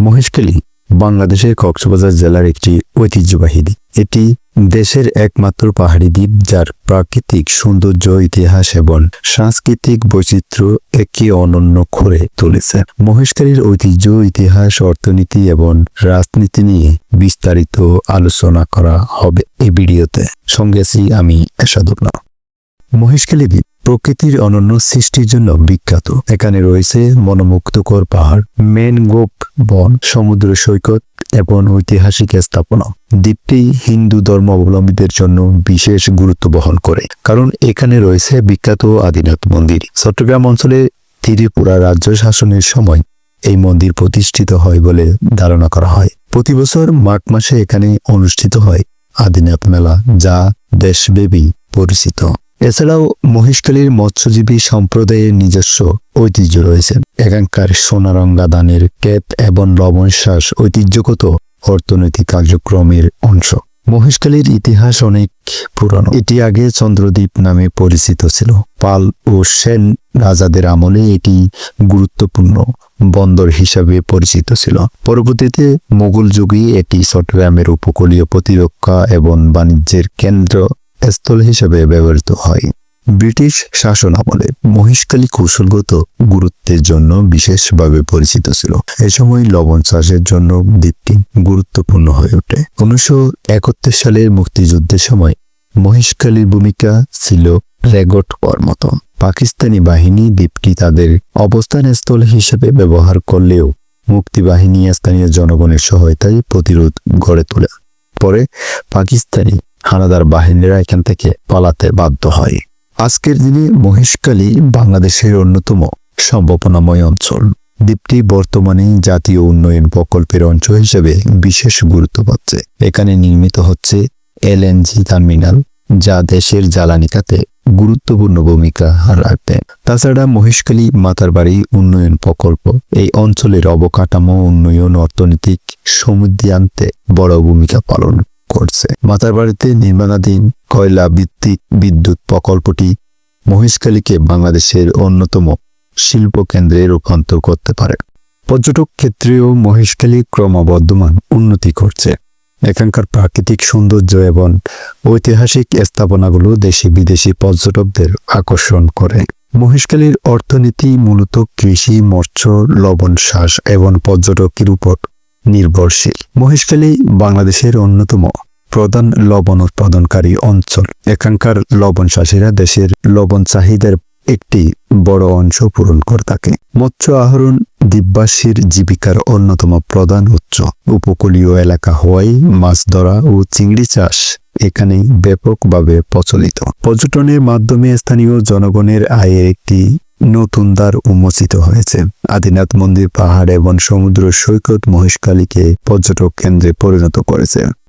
মহেশখালী বাংলাদেশের কক্সবাজার জেলার একটি ঐতিহ্যবাহী দ্বীপ। এটি দেশের একমাত্র পাহাড়ি দ্বীপ যার প্রাকৃতিক সৌন্দর্য, ইতিহাস এবং সাংস্কৃতিক বৈচিত্র্য একে অনন্য করে তুলেছে। মহেশখালীর ঐতিহ্য, ইতিহাস, অর্থনীতি এবং রাজনীতি নিয়ে বিস্তারিত আলোচনা করা হবে এই ভিডিওতে। সঙ্গে আছি আমি এসাদুল্লাহ মহেশখালী দ্বীপ প্রকৃতির অনন্য সৃষ্টির জন্য বিখ্যাত। এখানে রয়েছে মনোমুগ্ধকর পাহাড় মেনগোপ বন, সমুদ্র সৈকত এবং ঐতিহাসিক স্থাপনা। দ্বীপটি হিন্দু ধর্মাবলম্বীদের জন্য বিশেষ গুরুত্ব বহন করে, কারণ এখানে রয়েছে বিখ্যাত আদিনাথ মন্দির। চট্টগ্রাম অঞ্চলে ত্রিপুরা রাজ্য শাসনের সময় এই মন্দির প্রতিষ্ঠিত হয় বলে ধারণা করা হয়। প্রতি বছর মাঘ মাসে এখানে অনুষ্ঠিত হয় আদিনাথ মেলা, যা দেশব্যাপী পরিচিত। এছাড়াও মহিষখালীর মৎস্যজীবী সম্প্রদায়ের নিজস্ব ঐতিহ্য রয়েছে। এখানকার সোনারঙ্গা দানের ক্যাপ এবং লবণ শ্বাস ঐতিহ্যগত অর্থনৈতিক কার্যক্রমের অংশ। মহেশখালীর ইতিহাস অনেক পুরানো। এটি আগে চন্দ্রদ্বীপ নামে পরিচিত ছিল। পাল ও সেন রাজাদের আমলে এটি গুরুত্বপূর্ণ বন্দর হিসাবে পরিচিত ছিল। পরবর্তীতে মোগল যুগে এটি চট্টগ্রামের উপকূলীয় প্রতিরক্ষা এবং বাণিজ্যের কেন্দ্র স্থল হিসেবে ব্যবহৃত হয়। ব্রিটিশ শাসন আমলে মহিষকালী কৌশলগত গুরুত্বের জন্য বিশেষভাবে পরিচিত ছিল। এ সময় লবণ চাষের জন্য দ্বীপটি গুরুত্বপূর্ণ হয়ে ওঠে। উনিশশো একাত্তর সালের মুক্তিযুদ্ধের সময় মহিষকালীর ভূমিকা ছিল রেগট মতো পাকিস্তানি বাহিনী দ্বীপটি তাদের অবস্থান স্থল হিসেবে ব্যবহার করলেও মুক্তিবাহিনী স্থানীয় জনগণের সহায়তায় প্রতিরোধ গড়ে তোলে। পরে পাকিস্তানি হানাদার বাহিনীরা এখান থেকে পালাতে বাধ্য হয়। আজকের দিনে মহেশখালী বাংলাদেশের অন্যতম সম্ভাবনাময় অঞ্চল। দ্বীপটি বর্তমানে জাতীয় উন্নয়ন প্রকল্পের অঞ্চল হিসেবে বিশেষ গুরুত্ব পাচ্ছে। এখানে নির্মিত হচ্ছে এলএনজি টার্মিনাল, যা দেশের জ্বালানি খাতে গুরুত্বপূর্ণ ভূমিকা রাখবে। তাছাড়া মহেশখালী মাতারবাড়ি উন্নয়ন প্রকল্প, এই অঞ্চলের অবকাঠামো উন্নয়ন অর্থনৈতিক সমৃদ্ধি আনতে বড় ভূমিকা পালন করছে। মাতারবাড়িতে নির্মাণাধীন কয়লা ভিত্তিক বিদ্যুৎ প্রকল্পটি মহেশখালীকে বাংলাদেশের অন্যতম শিল্প কেন্দ্রে রূপান্তর করতে পারে। পর্যটক ক্ষেত্রেও মহেশখালী ক্রমবর্ধমান উন্নতি করছে এখানকার প্রাকৃতিক সৌন্দর্য এবং ঐতিহাসিক স্থাপনাগুলো দেশি বিদেশি পর্যটকদের আকর্ষণ করে। মহেশখালীর অর্থনীতি মূলত কৃষি, মৎস্য, লবণ শ্বাস এবং পর্যটকের উপর নির্ভরশীল। মহেশখালী বাংলাদেশের অন্যতম প্রধান লবণ উৎপাদনকারী অঞ্চল। এখানকার লবণ চাষিরা দেশের লবণ চাহিদার একটি বড় অংশ পূরণ করে থাকে। মৎস্য আহরণ দ্বীপবাসীর জীবিকার অন্যতম প্রধান উৎস। উপকূলীয় এলাকা হওয়ায় মাছ ধরা ও চিংড়ি চাষ এখানে ব্যাপকভাবে প্রচলিত। পর্যটনের মাধ্যমে স্থানীয় জনগণের আয়ের একটি নতুন দ্বার উন্মোচিত হয়েছে। আদিনাথ মন্দির, পাহাড় এবং সমুদ্র সৈকত মহিষকালীকে পর্যটক কেন্দ্রে পরিণত করেছে।